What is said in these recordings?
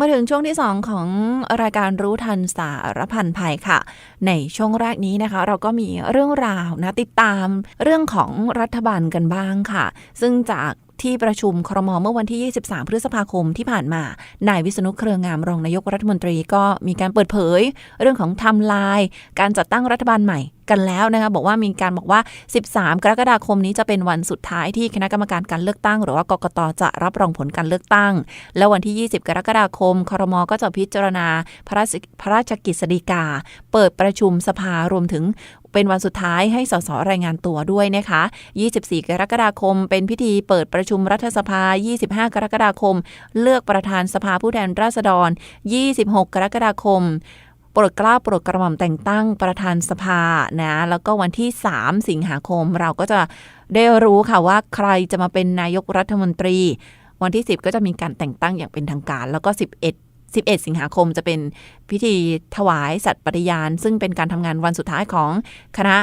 มาถึงช่วงที่ 2 ของรายการรู้ทันสารพันภัยค่ะ ในช่วงแรกนี้นะคะ เราก็มีเรื่องราวนะติดตามเรื่องของรัฐบาลกันบ้างค่ะ ซึ่งจากที่ประชุมครมเมื่อวันที่ 23 พฤษภาคมที่ผ่านมา นายวิษณุเครืองามรองนายกรัฐมนตรีก็มีการเปิดเผย เรื่องของไทำลายการจัดตั้งรัฐบาลใหม่ กันแล้วนะคะบอกว่ามีการบอกว่า 13 กรกฎาคมนี้จะเป็นวันสุดท้ายที่คณะกรรมการการเลือกตั้ง หรือว่ากกตจะรับรองผลการเลือกตั้ง แล้ววันที่ 20 กรกฎาคมครมก็จะพิจารณาพระราชพระราชกิจสีกา เปิดประชุมสภารวมถึงเป็นวันสุดท้ายให้สสรายงานตัวด้วยนะคะ 24 กรกฎาคม เป็นพิธีเปิดประชุมรัฐสภา 25 กรกฎาคม เลือกประธานสภาผู้แทนราษฎร 26 กรกฎาคม ปรดเกล้าโปรดกระหม่อมแต่งตั้งประธานสภานะแล้วก็วันที่ 3 สิงหาคมเราก็จะได้รู้ค่ะว่าใครจะมาเป็นนายกรัฐมนตรี วันที่ 10 ก็จะมีการแต่งตั้งอย่างเป็นทางการ แล้วก็ 11 11 สิงหาคมจะเป็นพิธีถวายสัตว์ปฏิญาณ ซึ่งเป็นการทำงานวันสุดท้ายของคณะ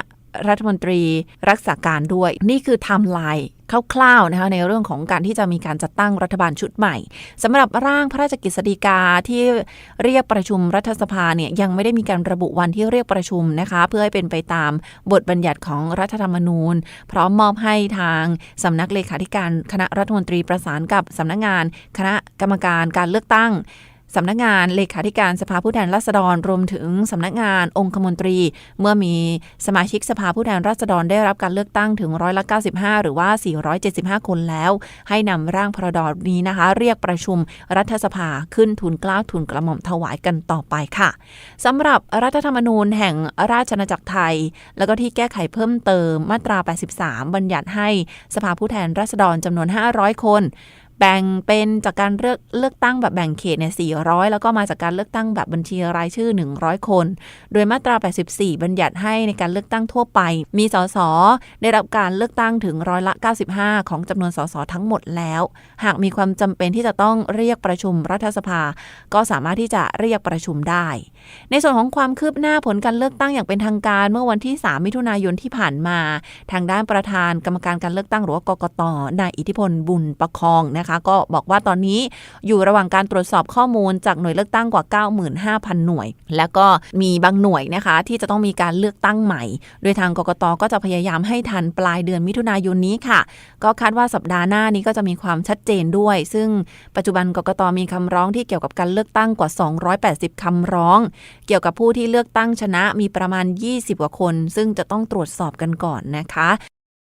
รัฐมนตรีรักษาการด้วย นี่คือไทม์ไลน์คร่าวๆนะคะในเรื่องของการที่จะมีการจัดตั้งรัฐบาลชุดใหม่สำหรับร่างพระราชกฤษฎีกาที่เรียกประชุมรัฐสภาเนี่ยยังไม่ได้มีการระบุวันที่เรียกประชุมนะคะ เพื่อให้เป็นไปตามบทบัญญัติของรัฐธรรมนูญ พร้อมมอบให้ทางสำนักเลขาธิการคณะรัฐมนตรีประสานกับสำนักงาน คณะกรรมการการเลือกตั้ง สำนักงานเลขาธิการสภาผู้แทนราษฎรรวมถึงสำนักงานองคมนตรี เมื่อมีสมาชิกสภาผู้แทนราษฎรได้รับการเลือกตั้งถึงร้อยละ95 หรือว่า 475 คนแล้ว ให้นำร่างพรดนี้นะคะ เรียกประชุมรัฐสภาขึ้นทุนกล้าวทุนกระหม่อมถวายกันต่อไปค่ะสำหรับรัฐธรรมนูญแห่งราชอาณาจักรไทย แล้วก็ที่แก้ไขเพิ่มเติมมาตรา 83 บัญญัติให้สภาผู้แทนราษฎรจำนวน 500 คน แบ่งเป็นจากการเลือกเลือกตั้งแบบแบ่งเขตเนี่ย400 แล้วก็มาจากการเลือกตั้งแบบบัญชีรายชื่อ 100 คน โดยมาตรา 84 บัญญัติให้ในการเลือกตั้งทั่วไป มีสสได้รับการเลือกตั้งถึงร้อยละ 95 ของจำนวนสสทั้งหมดแล้ว หากมีความจำเป็นที่จะต้องเรียกประชุมรัฐสภา ก็สามารถที่จะเรียกประชุมได้ ในส่วนของความคืบหน้าผลการเลือกตั้งอย่างเป็นทางการเมื่อวันที่ 3 มิถุนายนที่ผ่านมา ทางด้านประธานกรรมการการเลือกตั้งหรือว่ากกตนายอิทธิพลบุญประคองนะนะคะ ก็บอกว่าตอนนี้อยู่ระหว่างการตรวจสอบข้อมูลจากหน่วยเลือกตั้งกว่า 95,000 หน่วย แล้วก็มีบางหน่วยนะคะ ที่จะต้องมีการเลือกตั้งใหม่ โดยทางกกตก็จะพยายามให้ทันปลายเดือนมิถุนายนนี้ค่ะ ก็คาดว่าสัปดาห์หน้านี้ก็จะมีความชัดเจนด้วย ซึ่งปัจจุบันกกตมีคำร้องที่เกี่ยวกับการเลือกตั้งกว่า 280 คำร้อง เกี่ยวกับผู้ที่เลือกตั้งชนะมีประมาณ 20 กว่าคน ซึ่งจะต้องตรวจสอบกันก่อนนะคะ